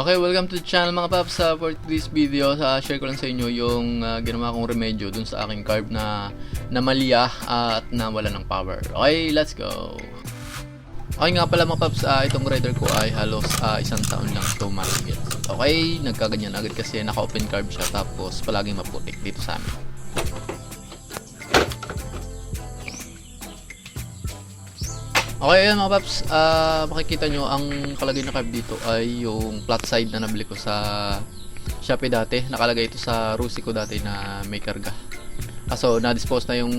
Okay, welcome to the channel mga paps. Uh, for this video, uh, share ko lang sa inyo yung uh, ginawa kong remedyo dun sa aking carb na namalya at nawala ng power. Okay, let's go! Okay nga pala mga paps, uh, itong rider ko ay halos uh, isang taon lang ito mahigit. Okay, nagkaganyan agad kasi naka-open carb siya tapos palaging maputik dito sa amin. Okay, ayan mga paps, ah makikita nyo ang kalagay na carb dito ay yung flat side na nabili ko sa Shopee dati. Nakalagay ito sa Rusi ko dati na may karga. Kaso na-dispose na yung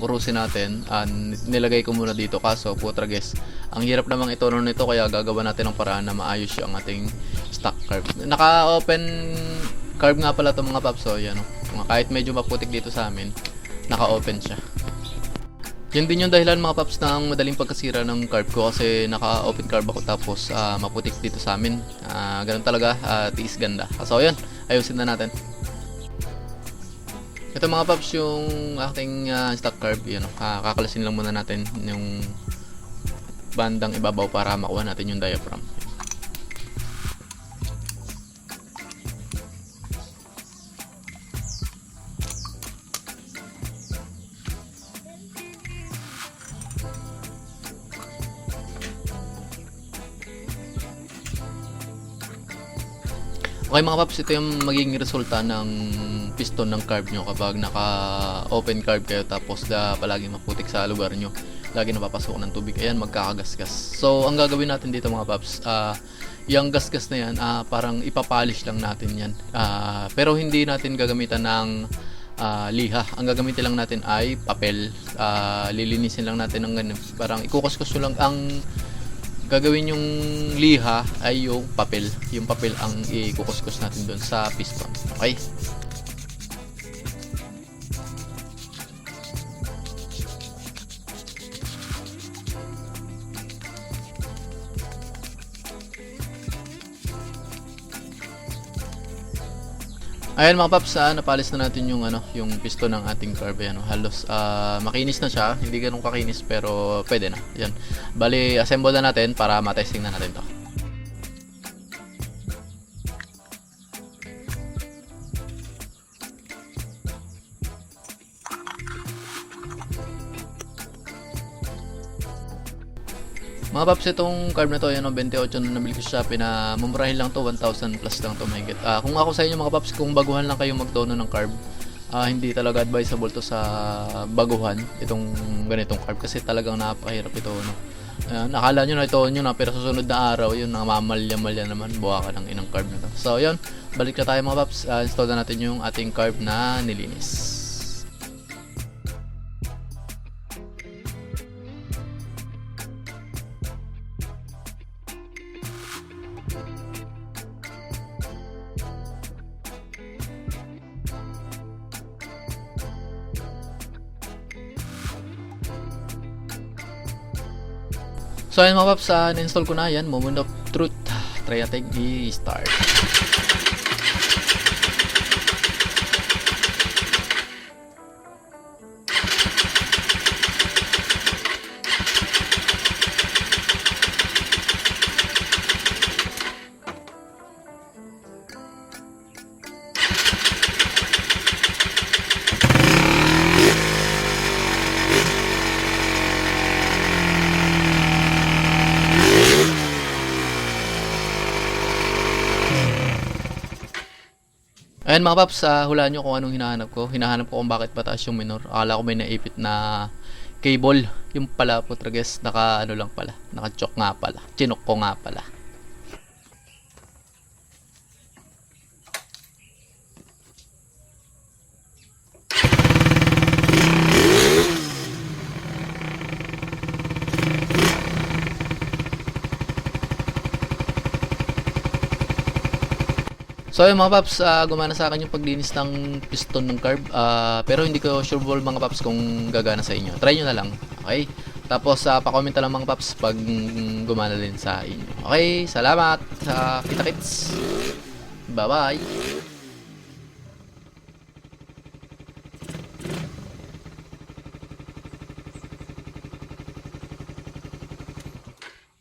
Rusi natin, ah, nilagay ko muna dito kaso putra guys, ang hirap namang ito nito kaya gagawa natin ng paraan na maayos yung ating stock carb. Naka-open carb nga pala to mga paps, so yan oh. Kahit medyo maputik dito sa amin, naka-open siya. Yan din yung dahilan mga paps ng madaling pagkasira ng carb ko kasi naka-open carb ako tapos ah, maputik dito sa amin. Ah, ganun talaga, ah, tiis ganda. So yun, ayusin na natin. Ito mga paps yung aking ah, stock carb. Ah, kakalasin lang muna natin yung bandang ibabaw para makuha natin yung diaphragm. Okay mga paps, ito yung magiging resulta ng piston ng carb nyo kapag naka-open carb kayo tapos da palagi maputik sa lugar nyo. Lagi napapasok ng tubig. Ayan, magkakagasgas. So, ang gagawin natin dito mga paps, ah yung gasgas na yan, ah, parang ipapolish lang natin yan. Ah, pero hindi natin gagamitan ng ah, liha. Ang gagamitin lang natin ay papel. Ah, lilinisin lang natin ng ganun. Parang ikukuskus lang ang gagawin yung liha ay yung papel. Yung papel ang ikukuskus natin doon sa piston. Okay? Ayan mga paps, ah, napalis na natin yung ano, yung piston ng ating carb ayan, oh, halos ah, makinis na siya, hindi ganun kakinis pero pwede na. Yan. Bali, assemble na natin para matesting na natin 'to. Mga paps, itong carb na to, yan o, 28 na nabili ko sa Shopee na mumurahin lang to, 1,000 plus lang to mahigit. Ah, kung ako sa inyo mga paps, kung baguhan lang kayo magdono ng carb, ah, hindi talaga advisable to sa baguhan, itong ganitong carb, kasi talagang napakahirap ito, no. Ah, nakala nyo na ito nyo na, pero susunod na araw, yun, namamalya-malya naman, buha ka ng inang carb na to. So, yun, balik na tayo mga paps, Ah, install na natin yung ating carb na nilinis. So ayun mga paps, uh, na-install ko na yan, Moment of Truth. Try natin i-start. Ayan mga paps, uh, hulaan nyo kung anong hinahanap ko. Hinahanap ko kung bakit pataas yung minor. Akala ko may naipit na cable. Yung pala po, trages, naka ano lang pala. Naka-choke nga pala. Chinok ko nga pala. So ayun mga paps, ah, gumana sa akin yung paglinis ng piston ng carb. Ah, pero hindi ko sure ball mga paps kung gagana sa inyo. Try nyo na lang. Okay? Tapos uh, pa-comment na lang mga paps pag gumana din sa inyo. Okay? Salamat sa kita kits. Bye-bye.